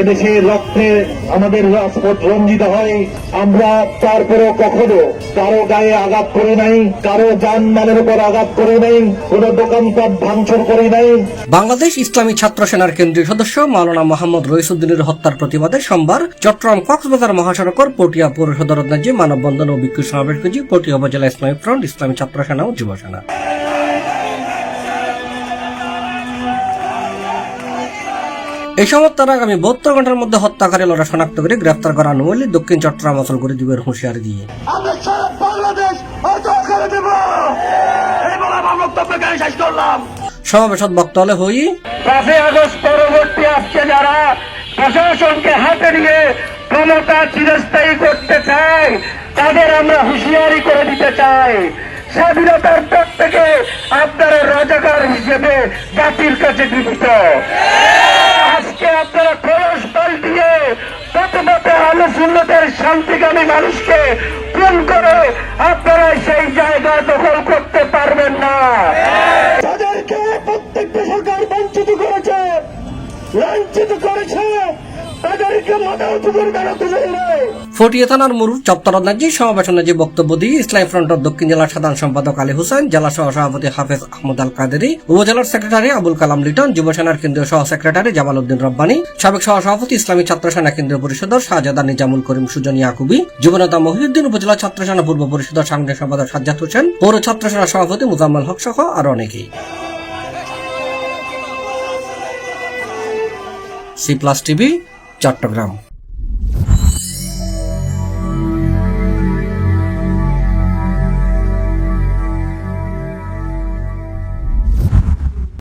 এদেশের রক্তে আমাদের রাজপথ রঞ্জিত হয়। আমরা তারপরেও কখনো কারও গায়ে আঘাত করি নাই, কারও যানবাহনের উপর আঘাত করি নাই, কোন দোকানপাট ভাঙচুর করি নাই। বাংলাদেশ ইসলামী ছাত্র সেনার কেন্দ্রীয় সদস্য মাওলানা মোহাম্মদ রইসুদ্দিনের হত্যার প্রতিবাদে সোমবার চট্টগ্রাম কক্সবাজার মহাসড়কের পটিয়া পৌর সদর মানববন্ধন ও বিক্ষোভ সমাবেশ করেছে পটিয়া উপজেলা ইসলামী ফ্রন্ট, ইসলামী ছাত্র সেনা ও যুব সেনা। এই সময় তারা আগামী বত্তর ঘণ্টার মধ্যে হত্যাকারী লড়া শনাক্ত করে গ্রেফতার করা আনুমল্লি দক্ষিণ চট্টগ্রাম অঞ্চল করে দিবের হুঁশিয়ারি দিয়ে। অচল সমাবেশত বক্তব্য হই আগস্ট পরবর্তী আসছে যারা প্রশাসনকে হাতে নিয়ে ক্ষমতা চিরস্থায়ী করতে চায় তাদের আমরা হুঁশিয়ারি করে দিতে চাই। স্বাধীনতার পর থেকে আপনারা রাজাকার হিসেবে জাতির কাছে গৃহীত শূন্যতের শান্তিকামী মানুষকে খুন করে আপনারা সেই জায়গা দখল করতে পারবেন না। তাদেরকে প্রত্যেকটা সরকার বঞ্চিত করেছে, লাঞ্ছিত করেছে। ফটিয়া থানার মুরুর চপ্তর অধ্যায় সমাবেশন যে বক্তব্য দিয়ে ইসলামী ফ্রন্টের দক্ষিণ জেলার সাধারণ সম্পাদক আলী হোসেন জেলা সহ সভাপতি হাফেজ আহমদ আল কাদেরি উপজেলার সেক্রেটারি আবুল কালাম লিটন, যুব সেনার কেন্দ্রীয় সহ সেক্রেটারি জামাল উদ্দিন রব্বানি, সাবেক সহ সভাপতি ইসলামী ছাত্র সেনা কেন্দ্রীয় পরিষদের শাহজাদা নিজামুল করিম সুজন ইয়াকুবি যুবনেতা মহিউদ্দিন, উপজেলা ছাত্র সেনা পূর্ব পরিষদের সাংগঠনিক সম্পাদক সাজ্জাদ হোসেন, পৌর ছাত্র সেনা সভাপতি মুজাম্মল হক সহ আরও অনেকেই। C plus TV Chattogram.